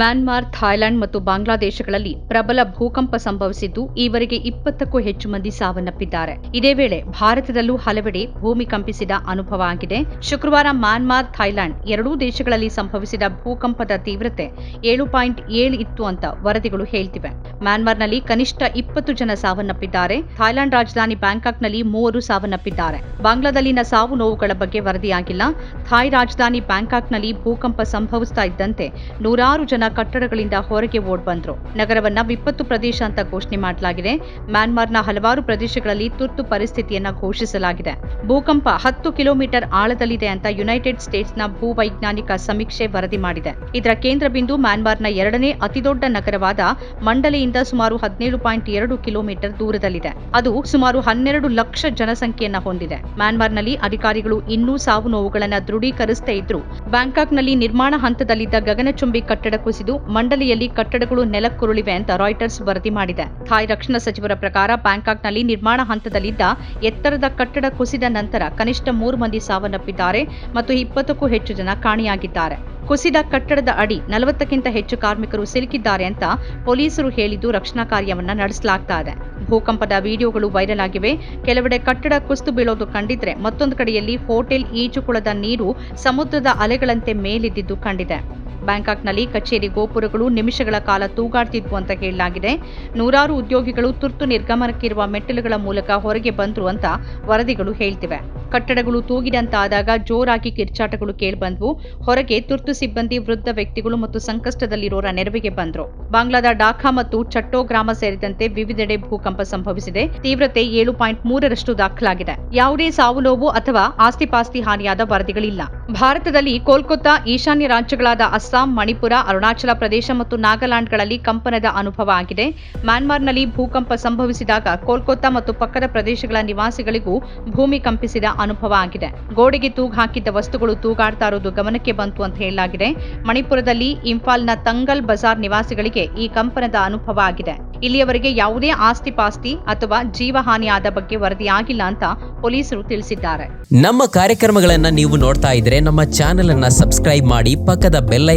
Myanmar, Thailand ಮತ್ತು ಬಾಂಗ್ಲಾದೇಶಗಳಲ್ಲಿ ಪ್ರಬಲ ಭೂಕಂಪ ಸಂಭವಿಸಿದ್ದು ಈವರೆಗೆ ಇಪ್ಪತ್ತಕ್ಕೂ ಹೆಚ್ಚು ಮಂದಿ ಸಾವನ್ನಪ್ಪಿದ್ದಾರೆ. ಇದೇ ವೇಳೆ ಭಾರತದಲ್ಲೂ ಹಲವೆಡೆ ಭೂಮಿ ಕಂಪಿಸಿದ ಅನುಭವ ಆಗಿದೆ. ಶುಕ್ರವಾರ ಮ್ಯಾನ್ಮಾರ್, ಥಾಯ್ಲೆಂಡ್ ಎರಡೂ ದೇಶಗಳಲ್ಲಿ ಸಂಭವಿಸಿದ ಭೂಕಂಪದ ತೀವ್ರತೆ ಏಳು ಪಾಯಿಂಟ್ ಏಳು ಇತ್ತು ಅಂತ ವರದಿಗಳು ಹೇಳ್ತಿವೆ. ಮ್ಯಾನ್ಮಾರ್ನಲ್ಲಿ ಕನಿಷ್ಠ ಇಪ್ಪತ್ತು ಜನ ಸಾವನ್ನಪ್ಪಿದ್ದಾರೆ. ಥಾಯ್ಲೆಂಡ್ ರಾಜಧಾನಿ ಬ್ಯಾಂಕಾಕ್ನಲ್ಲಿ ಮೂವರು ಸಾವನ್ನಪ್ಪಿದ್ದಾರೆ. ಬಾಂಗ್ಲಾದಲ್ಲಿನ ಸಾವು ನೋವುಗಳ ಬಗ್ಗೆ ವರದಿಯಾಗಿಲ್ಲ. ಥಾಯ್ ರಾಜಧಾನಿ ಬ್ಯಾಂಕಾಕ್ನಲ್ಲಿ ಭೂಕಂಪ ಸಂಭವಿಸ್ತಾ ಇದ್ದಂತೆ ನೂರಾರು ಜನ ಕಟ್ಟಡಗಳಿಂದ ಹೊರಗೆ ಓಡ್ ಬಂದ್ರು. ನಗರವನ್ನ ವಿಪತ್ತು ಪ್ರದೇಶ ಅಂತ ಘೋಷಣೆ ಮಾಡಲಾಗಿದೆ. ಮ್ಯಾನ್ಮಾರ್ನ ಹಲವಾರು ಪ್ರದೇಶಗಳಲ್ಲಿ ತುರ್ತು ಪರಿಸ್ಥಿತಿಯನ್ನ ಘೋಷಿಸಲಾಗಿದೆ. ಭೂಕಂಪ ಹತ್ತು ಕಿಲೋಮೀಟರ್ ಆಳದಲ್ಲಿದೆ ಅಂತ ಯುನೈಟೆಡ್ ಸ್ಟೇಟ್ಸ್ನ ಭೂವೈಜ್ಞಾನಿಕ ಸಮೀಕ್ಷೆ ವರದಿ ಮಾಡಿದೆ. ಇದರ ಕೇಂದ್ರ ಬಿಂದು ಮ್ಯಾನ್ಮಾರ್ನ ಎರಡನೇ ಅತಿದೊಡ್ಡ ನಗರವಾದ ಮಂಡಳಿಯಿಂದ ಸುಮಾರು ಹದಿನೇಳು ಪಾಯಿಂಟ್ ಎರಡು ಕಿಲೋಮೀಟರ್ ದೂರದಲ್ಲಿದೆ. ಅದು ಸುಮಾರು ಹನ್ನೆರಡು ಲಕ್ಷ ಜನಸಂಖ್ಯೆಯನ್ನ ಹೊಂದಿದೆ. ಮ್ಯಾನ್ಮಾರ್ನಲ್ಲಿ ಅಧಿಕಾರಿಗಳು ಇನ್ನೂ ಸಾವು ನೋವುಗಳನ್ನ ದೃಢೀಕರಿಸದೇ ಇದ್ರು. ಬ್ಯಾಂಕಾಕ್ನಲ್ಲಿ ನಿರ್ಮಾಣ ಹಂತದಲ್ಲಿದ್ದ ಗಗನಚುಂಬಿ ಕಟ್ಟಡ ಕುಸಿದು ಮಂಡಲಿಯಲ್ಲಿ ಕಟ್ಟಡಗಳು ನೆಲಕ್ಕುರುಳಿವೆ ಅಂತ ರಾಯ್ಟರ್ಸ್ ವರದಿ ಮಾಡಿದೆ. ಥಾಯ್ ರಕ್ಷಣಾ ಸಚಿವರ ಪ್ರಕಾರ ಬ್ಯಾಂಕಾಕ್ನಲ್ಲಿ ನಿರ್ಮಾಣ ಹಂತದಲ್ಲಿದ್ದ ಎತ್ತರದ ಕಟ್ಟಡ ಕುಸಿದ ನಂತರ ಕನಿಷ್ಠ ಮೂರು ಮಂದಿ ಸಾವನ್ನಪ್ಪಿದ್ದಾರೆ ಮತ್ತು ಇಪ್ಪತ್ತಕ್ಕೂ ಹೆಚ್ಚು ಜನ ಕಾಣೆಯಾಗಿದ್ದಾರೆ. ಕುಸಿದ ಕಟ್ಟಡದ ಅಡಿ ನಲವತ್ತಕ್ಕಿಂತ ಹೆಚ್ಚು ಕಾರ್ಮಿಕರು ಸಿಲುಕಿದ್ದಾರೆ ಅಂತ ಪೊಲೀಸರು ಹೇಳಿದ್ದು ರಕ್ಷಣಾ ಕಾರ್ಯವನ್ನ ನಡೆಸಲಾಗ್ತಾ ಇದೆ. ಭೂಕಂಪದ ವಿಡಿಯೋಗಳು ವೈರಲ್ ಆಗಿವೆ. ಕೆಲವೆಡೆ ಕಟ್ಟಡ ಕುಸಿದು ಬೀಳೋದು ಕಂಡಿದ್ರೆ ಮತ್ತೊಂದು ಕಡೆಯಲ್ಲಿ ಹೋಟೆಲ್ ಈಜುಕೊಳದ ನೀರು ಸಮುದ್ರದ ಅಲೆಗಳಂತೆ ಮೇಲಿದ್ದಿದ್ದು ಕಂಡಿದೆ. ಬ್ಯಾಂಕಾಕ್ನಲ್ಲಿ ಕಚೇರಿ ಗೋಪುರಗಳು ನಿಮಿಷಗಳ ಕಾಲ ತೂಗಾಡ್ತಿದ್ವು ಅಂತ ಹೇಳಲಾಗಿದೆ ನೂರಾರು ಉದ್ಯೋಗಿಗಳು ತುರ್ತು ನಿರ್ಗಮನಕ್ಕಿರುವ ಮೆಟ್ಟಿಲುಗಳ ಮೂಲಕ ಹೊರಗೆ ಬಂದ್ರು ಅಂತ ವರದಿಗಳು ಹೇಳ್ತಿವೆ. ಕಟ್ಟಡಗಳು ತೂಗಿದಂತಾದಾಗ ಜೋರಾಗಿ ಕಿರ್ಚಾಟಗಳು ಕೇಳಿಬಂದ್ವು. ಹೊರಗೆ ತುರ್ತು ಸಿಬ್ಬಂದಿ, ವೃದ್ಧ ವ್ಯಕ್ತಿಗಳು ಮತ್ತು ಸಂಕಷ್ಟದಲ್ಲಿರೋರ ನೆರವಿಗೆ ಬಂದ್ರು. ಬಾಂಗ್ಲಾದ ಡಾಖಾ ಮತ್ತು ಚಟ್ಟೋ ಗ್ರಾಮ ಸೇರಿದಂತೆ ವಿವಿಧೆಡೆ ಭೂಕಂಪ ಸಂಭವಿಸಿದೆ. ತೀವ್ರತೆ ಏಳು ಪಾಯಿಂಟ್ ಮೂರರಷ್ಟು ದಾಖಲಾಗಿದೆ. ಯಾವುದೇ ಸಾವು ನೋವು ಅಥವಾ ಆಸ್ತಿಪಾಸ್ತಿ ಹಾನಿಯಾದ ವರದಿಗಳಿಲ್ಲ. ಭಾರತದಲ್ಲಿ ಕೋಲ್ಕತ್ತಾ ಈಶಾನ್ಯ ರಾಜ್ಯಗಳಾದ ಅಸ್ಸಾಂ ಮಣಿಪುರ, ಅರುಣಾಚಲ ಪ್ರದೇಶ ಮತ್ತು ನಾಗಾಲ್ಯಾಂಡ್ಗಳಲ್ಲಿ ಕಂಪನದ ಅನುಭವ ಆಗಿದೆ. ಮ್ಯಾನ್ಮಾರ್ನಲ್ಲಿ ಭೂಕಂಪ ಸಂಭವಿಸಿದಾಗ ಕೋಲ್ಕತ್ತಾ ಮತ್ತು ಪಕ್ಕದ ಪ್ರದೇಶಗಳ ನಿವಾಸಿಗಳಿಗೂ ಭೂಮಿ ಕಂಪಿಸಿದ ಅನುಭವ ಆಗಿದೆ. ಗೋಡೆಗೆ ತೂಗು ಹಾಕಿದ್ದ ವಸ್ತುಗಳು ತೂಗಾಡ್ತಾ ಇರೋದು ಗಮನಕ್ಕೆ ಬಂತು ಅಂತ ಹೇಳಲಾಗಿದೆ. ಮಣಿಪುರದಲ್ಲಿ ಇಂಫಾಲ್ನ ತಂಗಲ್ ಬಜಾರ್ ನಿವಾಸಿಗಳಿಗೆ ಈ ಕಂಪನದ ಅನುಭವ ಆಗಿದೆ. ಇಲ್ಲಿಯವರೆಗೆ ಯಾವುದೇ ಆಸ್ತಿ ಪಾಸ್ತಿ ಅಥವಾ ಜೀವಹಾನಿಯಾದ ಬಗ್ಗೆ ವರದಿಯಾಗಿಲ್ಲ ಅಂತ ಪೊಲೀಸರು ತಿಳಿಸಿದ್ದಾರೆ. ನಮ್ಮ ಕಾರ್ಯಕ್ರಮಗಳನ್ನ ನೀವು ನೋಡ್ತಾ ಇದ್ರೆ ನಮ್ಮ ಚಾನೆಲ್ ಅನ್ನ ಸಬ್ಸ್ಕ್ರೈಬ್ ಮಾಡಿ ಪಕ್ಕದ ಬೆಲ್